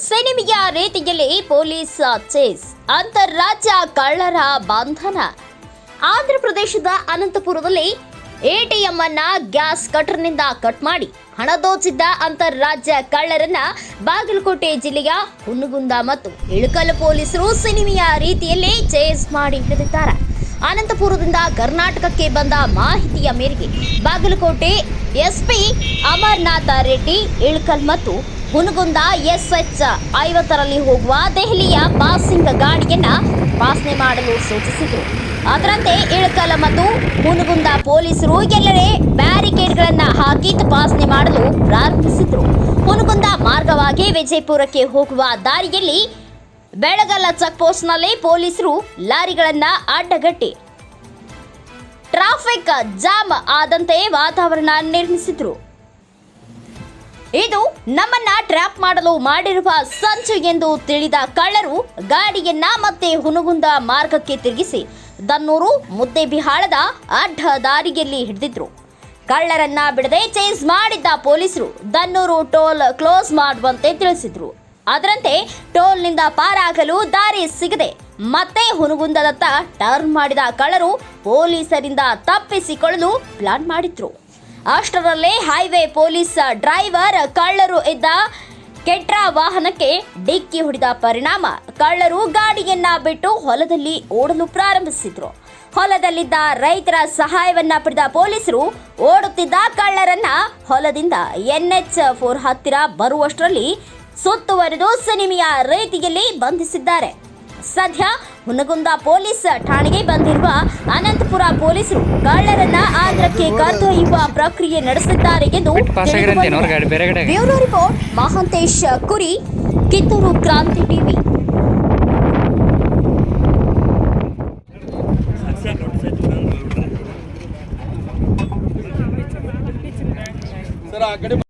ಸಿನಿಮೆಯ ರೀತಿಯಲ್ಲಿ police chase, ಅಂತಾರಾಜ್ಯ ಕಳ್ಳರ ಬಂಧನ. ಆಂಧ್ರ ಪ್ರದೇಶದ ಅನಂತಪುರದಲ್ಲಿ ಎಟಿಎಂ ಅನ್ನ ಗ್ಯಾಸ್ ಕಟರ್ನಿಂದ ಕಟ್ ಮಾಡಿ ಹಣ ದೋಚಿದ್ದ ಅಂತಾರಾಜ್ಯ ಕಳ್ಳರನ್ನ ಬಾಗಲಕೋಟೆ ಜಿಲ್ಲೆಯ ಹುನಗುಂದ ಮತ್ತು ಇಳಕಲ್ ಪೊಲೀಸರು ಸಿನಿಮೆಯ ರೀತಿಯಲ್ಲಿ ಚೇಸ್ ಮಾಡಿ ಹಿಡಿದಿದ್ದಾರೆ. ಅನಂತಪುರದಿಂದ ಕರ್ನಾಟಕಕ್ಕೆ ಬಂದ ಮಾಹಿತಿಯ ಮೇರೆಗೆ ಬಾಗಲಕೋಟೆ ಎಸ್ಪಿ ಅಮರ್ನಾಥ ರೆಡ್ಡಿ, ಇಳ್ಕಲ್ ಮತ್ತು ಹುನಗುಂದ ಎಸ್ ಎಚ್ ಐವತ್ತರಲ್ಲಿ ಹೋಗುವ ದೆಹಲಿಯ ಪಾಸಿಂಗ್ ಗಾಡಿಯನ್ನ ವಾಸನೆ ಮಾಡಲು ಸೂಚಿಸಿದರು. ಅದರಂತೆ ಇಳಕಲ್ ಮತ್ತು ಹುನಗುಂದ ಪೊಲೀಸರು ಎಲ್ಲೆಡೆ ಬ್ಯಾರಿಕೇಡ್ಗಳನ್ನ ಹಾಕಿ ತಪಾಸಣೆ ಮಾಡಲು ಪ್ರಾರಂಭಿಸಿದ್ರು. ಹುನಗುಂದ ಮಾರ್ಗವಾಗಿ ವಿಜಯಪುರಕ್ಕೆ ಹೋಗುವ ದಾರಿಯಲ್ಲಿ ಬೆಳಗಲ್ಲ ಚೆಕ್ ಪೋಸ್ಟ್ನಲ್ಲಿ ಪೊಲೀಸರು ಲಾರಿಗಳನ್ನ ಅಡ್ಡಗಟ್ಟಿ ಟ್ರಾಫಿಕ್ ಜಾಮ್ ಆದಂತೆ ವಾತಾವರಣ ನಿರ್ಮಿಸಿದ್ರು. ಇದು ನಮ್ಮನ್ನ ಟ್ರ್ಯಾಪ್ ಮಾಡಲು ಮಾಡಿರುವ ಸಂಚು ಎಂದು ತಿಳಿದ ಕಳ್ಳರು ಗಾಡಿಯನ್ನ ಮತ್ತೆ ಹುನಗುಂದ ಮಾರ್ಗಕ್ಕೆ ತಿರುಗಿಸಿ ದನ್ನೂರು ಮುದ್ದೆಬಿಹಾಳದ ಅಡ್ಡ ದಾರಿಯಲ್ಲಿ ಹಿಡಿದಿದ್ರು. ಕಳ್ಳರನ್ನ ಬಿಡದೆ ಚೇಸ್ ಮಾಡಿದ್ದ ಪೊಲೀಸರು ದನ್ನೂರು ಟೋಲ್ ಕ್ಲೋಸ್ ಮಾಡುವಂತೆ ತಿಳಿಸಿದ್ರು. ಅದರಂತೆ ಟೋಲ್ನಿಂದ ಪಾರಾಗಲು ದಾರಿ ಸಿಗದೆ ಮತ್ತೆ ಹುನಗುಂದದತ್ತ ಟರ್ನ್ ಮಾಡಿದ ಕಳ್ಳರು ಪೊಲೀಸರಿಂದ ತಪ್ಪಿಸಿಕೊಳ್ಳಲು ಪ್ಲಾನ್ ಮಾಡಿದ್ರು. ಅಷ್ಟರಲ್ಲೇ ಹೈವೇ ಪೊಲೀಸ್ ಡ್ರೈವರ್ ಕಳ್ಳರು ಇದ್ದ ಕೆಟ್ರ ವಾಹನಕ್ಕೆ ಡಿಕ್ಕಿ ಹೊಡೆದ ಪರಿಣಾಮ. ಕಳ್ಳರು ಗಾಡಿಯನ್ನ ಬಿಟ್ಟು ಹೊಲದಲ್ಲಿ ಓಡಲು ಪ್ರಾರಂಭಿಸಿದ್ರು. ಹೊಲದಲ್ಲಿದ್ದ ರೈತರ ಸಹಾಯವನ್ನ ಪಡೆದ ಪೊಲೀಸರು ಓಡುತ್ತಿದ್ದ ಕಳ್ಳರನ್ನ ಹೊಲದಿಂದ ಎನ್ಎಚ್ ಫೋರ್ ಹತ್ತಿರ ಬರುವಷ್ಟರಲ್ಲಿ ಸುತ್ತುವರೆದು ಸಿನಿಮೆಯ ರೀತಿಯಲ್ಲಿ ಬಂಧಿಸಿದ್ದಾರೆ. ಸದ್ಯ ಹುನಗುಂದ ಪೊಲೀಸ್ ಠಾಣೆಗೆ ಬಂದಿರುವ ಅನಂತಪುರ ಪೊಲೀಸರು ಕಳ್ಳರನ್ನ ಆಂಧ್ರಕ್ಕೆ ಕರೆದೊಯ್ಯುವ ಪ್ರಕ್ರಿಯೆ ನಡೆಸಿದ್ದಾರೆ ಎಂದು ಬ್ಯೂರೋ ರಿಪೋರ್ಟ್ ಮಹಾಂತೇಶ್ ಕುರಿ ಕಿತ್ತೂರು ಕ್ರಾಂತಿ ಟಿವಿ. ಸರ್ ಆ ಕಡೆ